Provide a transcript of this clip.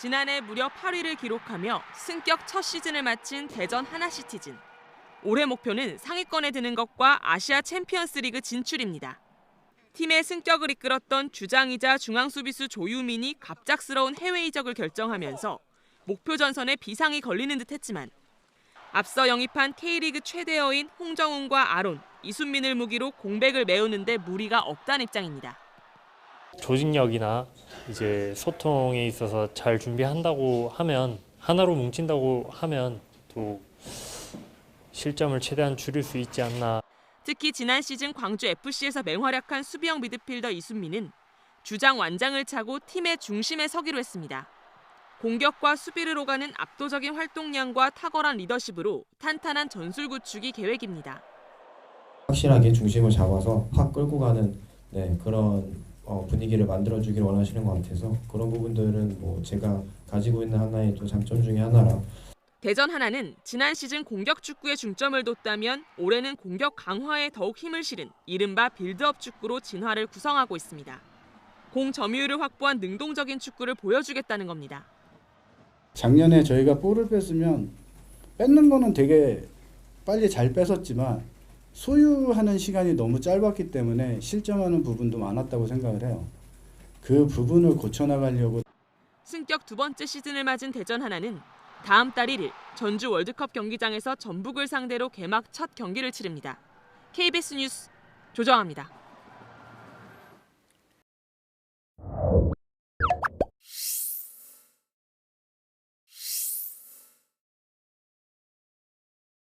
지난해 무려 8위를 기록하며 승격 첫 시즌을 마친 대전 하나시티즌. 올해 목표는 상위권에 드는 것과 아시아 챔피언스리그 진출입니다. 팀의 승격을 이끌었던 주장이자 중앙 수비수 조유민이 갑작스러운 해외 이적을 결정하면서 목표 전선에 비상이 걸리는 듯했지만 앞서 영입한 K리그 최대어인 홍정훈과 아론, 이순민을 무기로 공백을 메우는데 무리가 없다는 입장입니다. 조직력이나 이제 소통에 있어서 잘 준비한다고 하면 하나로 뭉친다고 하면 또 실점을 최대한 줄일 수 있지 않나 특히 지난 시즌 광주 FC에서 맹활약한 수비형 미드필더 이순민은 주장 완장을 차고 팀의 중심에 서기로 했습니다. 공격과 수비를 오가는 압도적인 활동량과 탁월한 리더십으로 탄탄한 전술 구축이 계획입니다. 확실하게 중심을 잡아서 확 끌고 가는 네, 그런 어, 분위기를 만들어 주길 원하시는 것 같아서 그런 부분들은 뭐 제가 가지고 있는 하나의 또 장점 중에 하나라 대전 하나는 지난 시즌 공격 축구에 중점을 뒀다면 올해는 공격 강화에 더욱 힘을 실은 이른바 빌드업 축구로 진화를 구성하고 있습니다. 공 점유율을 확보한 능동적인 축구를 보여주겠다는 겁니다. 작년에 저희가 볼을 뺐으면 뺏는 거는 되게 빨리 잘 뺏었지만 소유하는 시간이 너무 짧았기 때문에 실점하는 부분도 많았다고 생각을 해요. 그 부분을 고쳐나가려고 승격 두 번째 시즌을 맞은 대전 하나는 다음 달 1일 전주 월드컵 경기장에서 전북을 상대로 개막 첫 경기를 치릅니다. KBS 뉴스 조정합니다.